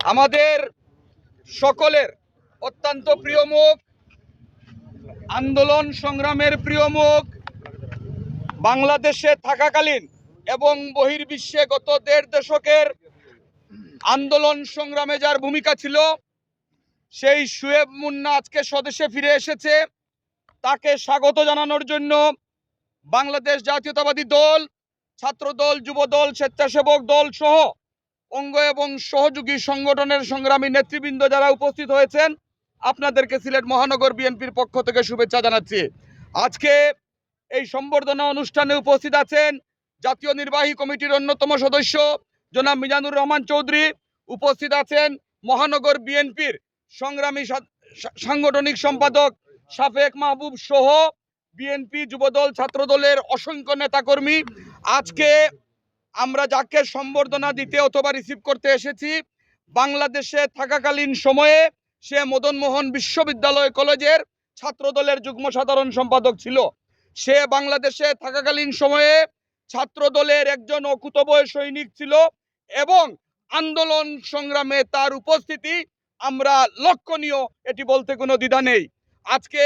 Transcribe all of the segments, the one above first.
আমাদের সকলের অত্যন্ত প্রিয় মুখ, আন্দোলন সংগ্রামের প্রিয় মুখ, বাংলাদেশে থাকাকালীন এবং বহির্বিশ্বে গত দেড় দশকের আন্দোলন সংগ্রামে যার ভূমিকা ছিল, সেই শুয়েব মুন্না আজকে স্বদেশে ফিরে এসেছে। তাকে স্বাগত জানানোর জন্য বাংলাদেশ জাতীয়তাবাদী দল, ছাত্রদল, যুবদল, স্বেচ্ছাসেবক দল সহ অঙ্গ এবং সহযোগী সংগঠনের সংগ্রামী নেতৃবৃন্দ যারা উপস্থিত হয়েছেন, আপনাদেরকে সিলেট মহানগর বিএনপির পক্ষ থেকে শুভেচ্ছা জানাচ্ছি। আজকে এই সম্বর্ধনা অনুষ্ঠানে উপস্থিত আছেন জাতীয় নির্বাহী কমিটির অন্যতম সদস্য জনাব মিজানুর রহমান চৌধুরী, উপস্থিত আছেন মহানগর বিএনপির সংগ্রামী সাংগঠনিক সম্পাদক শাফেক মাহবুব সহ বিএনপি যুবদল ছাত্রদলের অসংখ্য নেতাকর্মী। আজকে আমরা যাকে সম্বর্ধনা দিতে অথবা রিসিভ করতে এসেছি, বাংলাদেশে থাকাকালীন সময়ে সে মদনমোহন বিশ্ববিদ্যালয় কলেজের ছাত্রদলের যুগ্ম সাধারণ সম্পাদক ছিল। সে বাংলাদেশে থাকাকালীন সময়ে ছাত্রদলের একজন অকুতবয় সৈনিক ছিল এবং আন্দোলন সংগ্রামে তার উপস্থিতি আমরা লক্ষণীয়, এটি বলতে কোনো দ্বিধা নেই। আজকে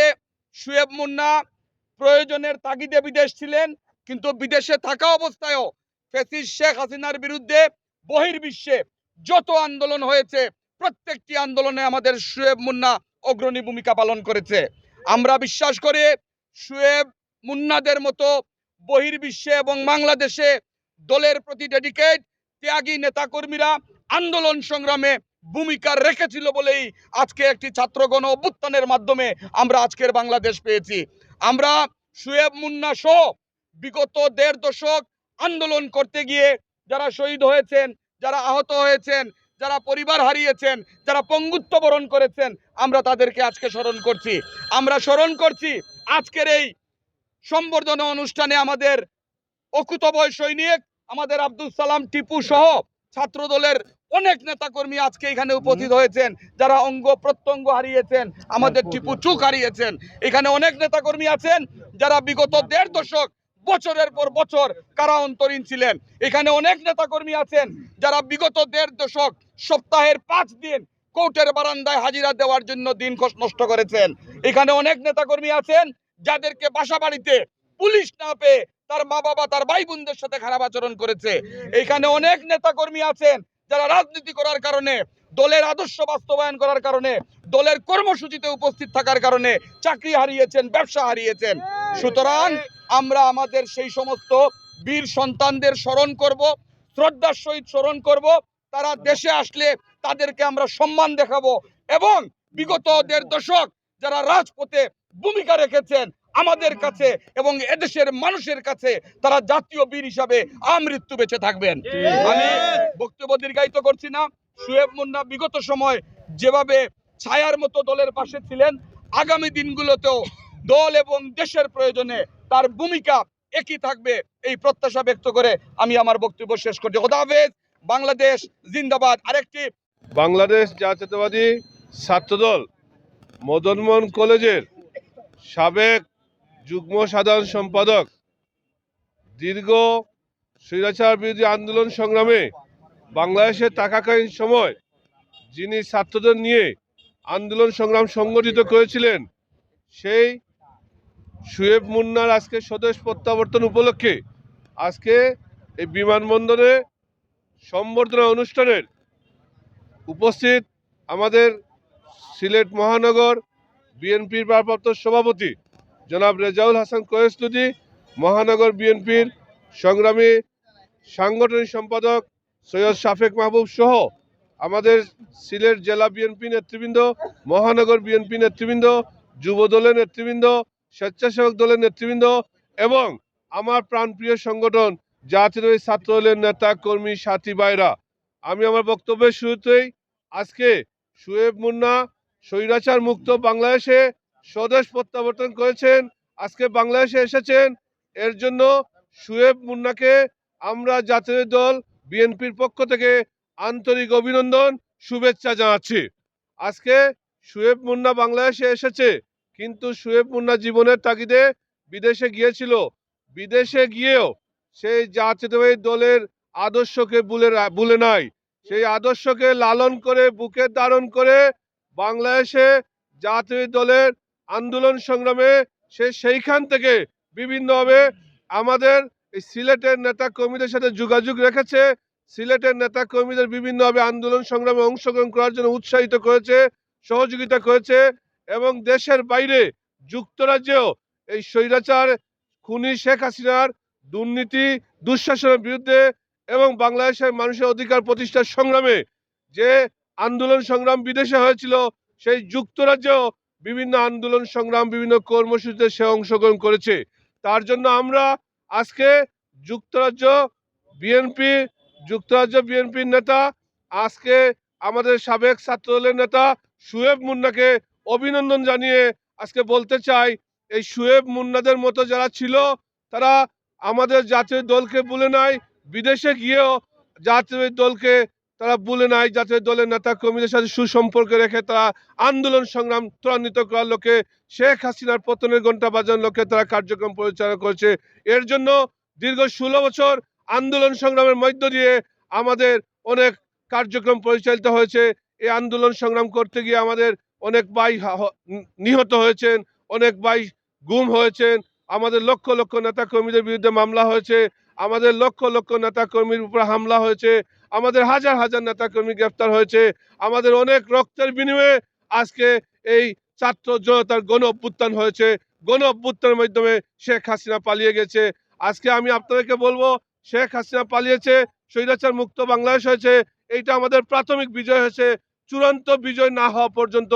শুয়েব মুন্না প্রয়োজনের তাগিদে বিদেশ ছিলেন, কিন্তু বিদেশে থাকা অবস্থায়ও ফেসিস শেখ হাসিনার বিরুদ্ধে বহির্বিশ্বে যত আন্দোলন হয়েছে, প্রত্যেকটি আন্দোলনে আমাদের শুয়েব মুন্না অগ্রণী ভূমিকা পালন করেছে। আমরা বিশ্বাস করি শুয়েব মুন্নাদের মতো বহির্বিশ্বে এবং বাংলাদেশে দলের প্রতি ডেডিকেট, ত্যাগী নেতাকর্মীরা আন্দোলন সংগ্রামে ভূমিকা রেখেছিল বলেই আজকে একটি ছাত্রগণ অভ্যুত্থানের মাধ্যমে আমরা আজকের বাংলাদেশ পেয়েছি। আমরা শুয়েব মুন্না সহ বিগত দেড় দশক আন্দোলন করতে গিয়ে যারা শহীদ হয়েছেন যারা আহত হয়েছেন যারা পরিবার হারিয়েছেন যারা পঙ্গুত্ব বরণ করেছেন আমরা তাদেরকে আজকে স্মরণ করছি। আমরা স্মরণ করছি আজকের এই সম্বর্ধনা অনুষ্ঠানে আমাদের অকুতবয় সৈনিক আমাদের আব্দুল সালাম টিপু সহ ছাত্রদলের অনেক নেতাকর্মী আজকে এখানে উপস্থিত হয়েছেন যারা অঙ্গ প্রত্যঙ্গ হারিয়েছেন আমাদের টিপু চুক হারিয়েছেন। এখানে অনেক নেতাকর্মী আছেন যারা বিগত দেড় দশক বছরের পর বছর কারা অন্তরীণ ছিলেন? এখানে অনেক নেতাকর্মী আছেন যারা বিগত দেড় দশক, সপ্তাহের পাঁচ দিন কোর্টের বারান্দায় হাজিরা দেওয়ার জন্য দিন নষ্ট করেছেন। এখানে অনেক নেতাকর্মী আছেন যাদেরকে বাসা বাড়িতে পুলিশ না পেয়ে তার মা বাবা তার ভাই বোনদের সাথে খারাপ আচরণ করেছে। এখানে অনেক নেতাকর্মী আছেন যারা রাজনীতি করার কারণে দলের আদর্শ বাস্তবায়ন করার কারণে, দলের কর্মসূচিতে উপস্থিত থাকার কারণে চাকরি হারিয়েছেন, ব্যবসা হারিয়েছেন। সুতরাং আমরা আমাদের সেই সমস্ত বীর সন্তানদের স্মরণ করব, শ্রদ্ধার সহিত স্মরণ করব, তারা দেশে আসলে তাদেরকে আমরা সম্মান দেখাবো এবং বিগত দেড় দশক যারা রাজপথে ভূমিকা রেখেছেন আমাদের কাছে এবং এদেশের মানুষের কাছে, তারা জাতীয় বীর হিসাবে আমৃত্যু বেঁচে থাকবেন। আমি বক্তব্য দীর্ঘায়িত করছি না। শুয়েব মুন্না বিগত সময় যেভাবে ছায়ার মতো দলের পাশে ছিলেন, আগামী দিনগুলোতেও দল এবং দেশের প্রয়োজনে তার ভূমিকা একই থাকবে এই প্রত্যাশা ব্যক্ত করে আমি আমার বক্তব্য শেষ করছি। খোদা বাংলাদেশ জিন্দাবাদ। আরেকটি বাংলাদেশ জাতীয়তাবাদী ছাত্রদল মদনমোহন কলেজের সাবেক যুগ্ম সাধারণ সম্পাদক দীর্ঘ স্বৈরাচার বিরোধী আন্দোলন সংগ্রামে বাংলাদেশে থাকাকালীন সময় যিনি ছাত্রদের নিয়ে আন্দোলন সংগ্রাম সংগঠিত করেছিলেন, সেই শুয়েব মুন্নার আজকে স্বদেশ প্রত্যাবর্তন উপলক্ষে আজকে এই বিমানবন্দরে সম্বর্ধনা অনুষ্ঠানের উপস্থিত আমাদের সিলেট মহানগর বিএনপির ভারপ্রাপ্ত সভাপতি জনাব রেজাউল হাসান কোয়েস্তুদি মহানগর বিএনপির সংগ্রামী সাংগঠনিক সম্পাদক সৈয়দ শাফেক মাহবুব সহ আমাদের সিলেট জেলা বিএনপি নেতৃবৃন্দ, মহানগর বিএনপি নেতৃবৃন্দ যুব দলের নেতৃবৃন্দ, স্বেচ্ছাসেবক দলের নেতৃবৃন্দ এবং আমার প্রাণপ্রিয় সংগঠন জাতীয় ছাত্র দলের নেতা, কর্মী, সাথী ভাইরা। আমি আমার বক্তব্যের শুরুতেই আজকে শুয়েব মুন্না, স্বৈরাচার মুক্ত বাংলাদেশে স্বদেশ প্রত্যাবর্তন করেছেন, আজকে বাংলাদেশে এসেছেন। এর জন্য শুয়েব মুন্নাকে আমরা জাতীয় দল বিএনপির পক্ষ থেকে আন্তরিক অভিনন্দন, শুভেচ্ছা জানাচ্ছি। আজকে শুয়েব মুন্না বাংলাদেশে এসেছে, কিন্তু শুয়েব মুন্না জীবনের তাগিদে বিদেশে গিয়েছিল। বিদেশে গিয়েও সেই জাতীয়তাবাদী দলের আদর্শকে রা- ভুলে নাই। সেই আদর্শকে লালন করে, বুকে ধারণ করে বাংলাদেশে জাতীয় দলের আন্দোলন সংগ্রামে সে সেইখান থেকে বিভিন্নভাবে আমাদের এই সিলেটের নেতা কর্মীদের সাথে যোগাযোগ রেখেছে। সিলেটের নেতা কর্মীদের বিভিন্নভাবে আন্দোলন সংগ্রামে অংশগ্রহণ করার জন্য উৎসাহিত করেছে, সহযোগিতা করেছে এবং দেশের বাইরে যুক্তরাজ্যেও এই স্বৈরাচার, খুনি শেখ হাসিনার দুর্নীতি, দুঃশাসনের বিরুদ্ধে এবং বাংলাদেশের মানুষের অধিকার প্রতিষ্ঠার সংগ্রামে যে আন্দোলন সংগ্রাম বিদেশে হয়েছিল, সেই যুক্তরাজ্যেও বিভিন্ন আন্দোলন সংগ্রাম, বিভিন্ন কর্মসূচিতে সে অংশগ্রহণ করেছে। তার জন্য আমরা আজকে যুক্তরাজ্য বিএনপি যুক্তরাজ্য বিএনপির নেতা, আজকে আমাদের সাবেক ছাত্রদলের নেতা সুয়েব মুন্নাকে অভিনন্দন জানিয়ে আজকে বলতে চাই, এই সুয়েব মুন্নাদের মতো যারা ছিল, তারা আমাদের জাতীয় দলকে বলে নাই, বিদেশে গিয়েও জাতীয় দলকে তারা বলে নাই জাতীয় দলের নেতা কর্মীদের সাথে সুসম্পর্ক রেখে তারা আন্দোলন সংগ্রাম ত্বরান্বিত করার লক্ষ্যে শেখ হাসিনার পতনের ঘণ্টা বাজানোর লক্ষ্যে তারা কার্যক্রম পরিচালনা করেছে। এর জন্য দীর্ঘ ষোলো বছর আন্দোলন সংগ্রামের মধ্য দিয়ে আমাদের অনেক কার্যক্রম পরিচালিত হয়েছে। এই আন্দোলন সংগ্রাম করতে গিয়ে আমাদের অনেক ভাই নিহত হয়েছেন, অনেক ভাই গুম হয়েছেন, আমাদের লক্ষ লক্ষ নেতা কর্মীদের বিরুদ্ধে মামলা হয়েছে, আমাদের লক্ষ লক্ষ নেতা কর্মীর উপর হামলা হয়েছে আমাদের হাজার হাজার নেতা কর্মী গ্রেফতার হয়েছে। আমাদের অনেক রক্তের বিনিময়ে আজকে এই ছাত্র জনতার গণ অভ্যুত্থান হয়েছে। গণ অভ্যুত্থানের মাধ্যমে শেখ হাসিনা পালিয়ে গেছে। আজকে আমি আপনাদেরকে বলব, শেখ হাসিনা পালিয়েছে, স্বৈরাচার মুক্ত বাংলাদেশ হয়েছে, এইটা আমাদের প্রাথমিক বিজয় হয়েছে। চূড়ান্ত বিজয় না হওয়া পর্যন্ত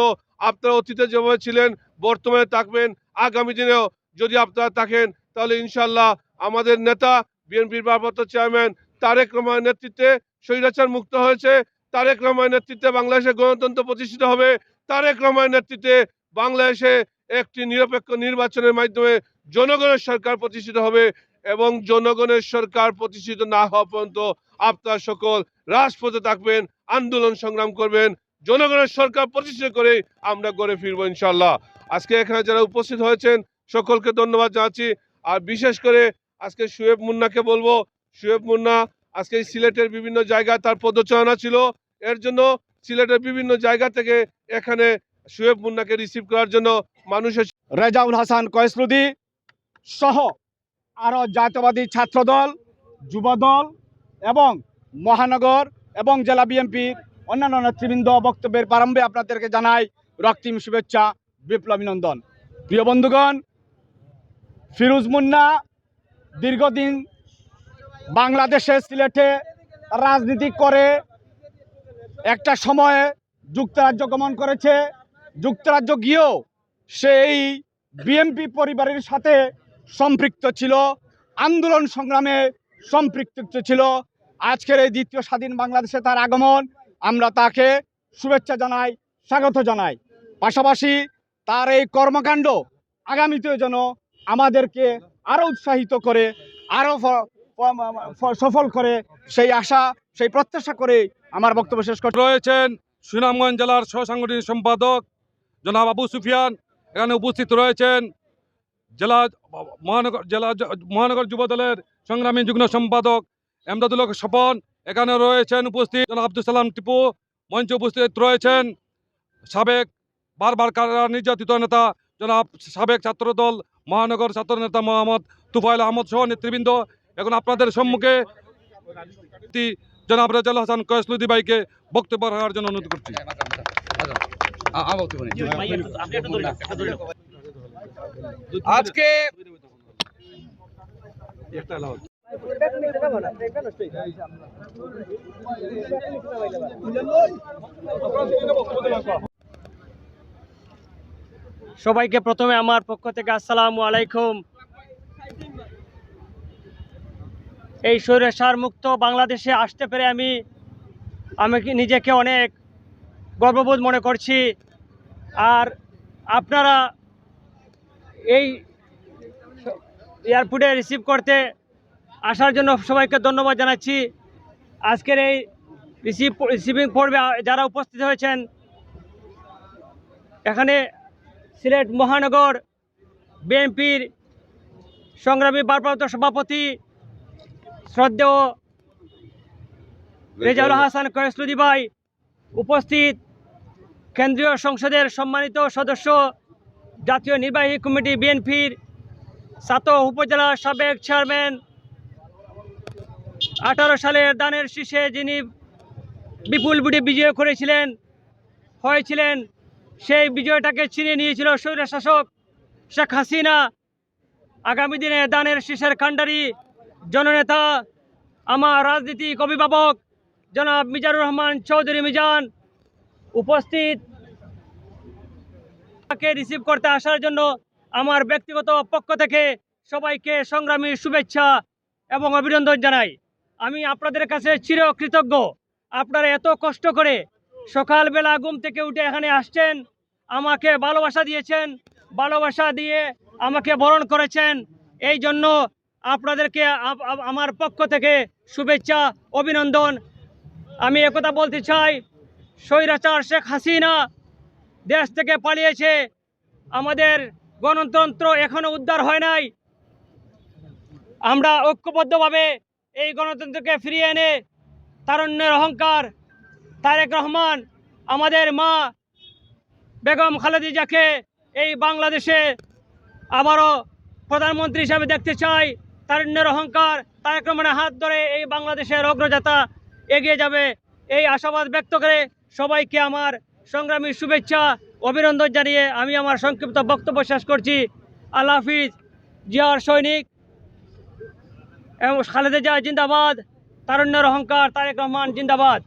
আপনারা অতীতে যেভাবে ছিলেন, বর্তমানে থাকবেন, আগামী দিনেও যদি আপনারা থাকেন, তাহলে ইনশাল্লাহ আমাদের নেতা, বিএনপির ভারপ্রাপ্ত চেয়ারম্যান তারেক রহমানের নেতৃত্বে স্বৈরাচার মুক্ত হয়েছে। তারেক রহমানের নেতৃত্বে বাংলাদেশে গণতন্ত্র প্রতিষ্ঠিত হবে। তারেক রহমানের নেতৃত্বে বাংলাদেশে একটি নিরপেক্ষ নির্বাচনের মাধ্যমে জনগণের সরকার প্রতিষ্ঠিত হবে এবং জনগণের সরকার প্রতিষ্ঠিত না হওয়া পর্যন্ত আপনারা সকল রাজপথে থাকবেন, আন্দোলন সংগ্রাম করবেন। জনগণের সরকার প্রতিষ্ঠিত করে আমরা গড়ে ফিরবো ইনশাল্লাহ আজকে এখানে যারা উপস্থিত হয়েছেন, সকলকে ধন্যবাদ জানাচ্ছি। আর বিশেষ করে আজকে সুয়েব মুন্নাকে বলব। সুয়েব মুন্না আজকে সিলেটের বিভিন্ন জায়গায় তার পদচারণা ছিল। এর জন্য সিলেটের বিভিন্ন জায়গা থেকে এখানে সুয়েব মুন্নাকে রিসিভ করার জন্য মানুষ এসে রেজাউল হাসান কয়েসরুদি সহ আরও জাতীয়বাদী ছাত্রদল, যুবদল এবং মহানগর এবং জেলা বিএনপির অন্যান্য নেতৃবৃন্দ বক্তব্যের প্রারম্ভে আপনাদেরকে জানাই রক্তিম শুভেচ্ছা, বিপ্লবী নন্দন। প্রিয় বন্ধুগণ, ফিরোজ মুন্না দীর্ঘদিন বাংলাদেশে সিলেটে রাজনীতি করে একটা সময়ে যুক্তরাজ্য গমন করেছে। যুক্তরাজ্য গিয়েও সেই বিএমপি পরিবারের সাথে সম্পৃক্ত ছিল। আন্দোলন সংগ্রামে সম্পৃক্ত ছিল। আজকের এই দ্বিতীয় স্বাধীন বাংলাদেশে তার আগমন। আমরা তাকে শুভেচ্ছা জানাই, স্বাগত জানাই। পাশাপাশি তার এই কর্মকাণ্ড আগামীতেও যেন আমাদেরকে আরও উৎসাহিত করে আরও সফল করে, সেই আশা, সেই প্রত্যাশা করে আমার বক্তব্য শেষ করছি রয়েছেন সুনামগঞ্জ জেলার সহসাংগঠনিক সম্পাদক জনাব আবু সুফিয়ান। এখানে উপস্থিত রয়েছেন জেলা মহানগর জেলা মহানগর যুব দলের সংগ্রামী যুগ্ম সম্পাদক এমদাদুল স্বপন। এখানে রয়েছেন উপস্থিত জনাব আব্দুল সালাম টিপু। মঞ্চে উপস্থিত রয়েছেন সাবেক বারবার কারা নির্যাতিত নেতা জনাব সাবেক ছাত্রদল মহানগর ছাত্র নেতা মোহাম্মদ তুফাইল আহমদ সহ নেতৃবৃন্দ এখন আপনাদের সম্মুখে জনাব রেজাল হাসান কয়েসলুদ্দি ভাইকে বক্তব্য রাখার জন্য অনুরোধ করছি। আজকে সবাইকে প্রথমে আমার পক্ষ থেকে আসসালামু আলাইকুম। এই স্বৈরাচার মুক্ত বাংলাদেশে আসতে পেরে আমি আমি নিজেকে অনেক গর্ববোধ মনে করছি। আর আপনারা এই এয়ারপোর্টে রিসিভ করতে আসার জন্য সবাইকে ধন্যবাদ জানাচ্ছি। আজকের এই রিসিভ রিসিভিং পর্বে যারা উপস্থিত হয়েছেন, এখানে সিলেট মহানগর বিএনপির সংগ্রামী ভারপ্রাপ্ত সভাপতি শ্রদ্ধেয় রেজাউল হাসান কয়েসলুদি ভাই উপস্থিত কেন্দ্রীয় সংসদের সম্মানিত সদস্য জাতীয় নির্বাহী কমিটি বিএনপির সাতো উপজেলার সাবেক চেয়ারম্যান আঠারো সালের দানের শীষে যিনি বিপুল বুড়ি বিজয় করেছিলেন হয়েছিলেন সেই বিজয়টাকে ছিনিয়ে নিয়েছিল স্বৈর শাসক শেখ হাসিনা। আগামী দিনে দানের শীষের কাণ্ডারি জননেতা, আমার রাজনীতিক অভিভাবক জনাব মিজানুর রহমান চৌধুরী মিজান উপস্থিত। তাকে রিসিভ করতে আসার জন্য আমার ব্যক্তিগত পক্ষ থেকে সবাইকে সংগ্রামী শুভেচ্ছা এবং অভিনন্দন জানাই। আমি আপনাদের কাছে চিরকৃতজ্ঞ। আপনারা এত কষ্ট করে সকালবেলা ঘুম থেকে উঠে এখানে আসছেন, আমাকে ভালোবাসা দিয়েছেন, ভালোবাসা দিয়ে আমাকে বরণ করেছেন, এই জন্য আপনাদেরকে আপ- আপ- আমার পক্ষ থেকে শুভেচ্ছা, অভিনন্দন। আমি একথা বলতে চাই, স্বৈরাচার শেখ হাসিনা দেশ থেকে পালিয়েছে। আমাদের গণতন্ত্র এখনও উদ্ধার হয় নাই। আমরা ঐক্যবদ্ধভাবে এই গণতন্ত্রকে ফিরিয়ে এনে তারণ্যের অহংকার, তারেক রহমান, আমাদের মা বেগম খালেদিজাকে এই বাংলাদেশে আবারও প্রধানমন্ত্রী হিসাবে দেখতে চাই। তারণ্যের অহংকার তারেক রহমানের হাত ধরে এই বাংলাদেশের অগ্রযাত্রা এগিয়ে যাবে। এই আশাবাদ ব্যক্ত করে সবাইকে আমার সংগ্রামী শুভেচ্ছা, অভিনন্দন জানিয়ে আমি আমার সংক্ষিপ্ত বক্তব্য শেষ করছি। আল্লাহ হাফিজ, জিয়ার সৈনিক এবং খালেদা জিয়া জিন্দাবাদ তারুণ্যের অহংকার, তারেক রহমান জিন্দাবাদ।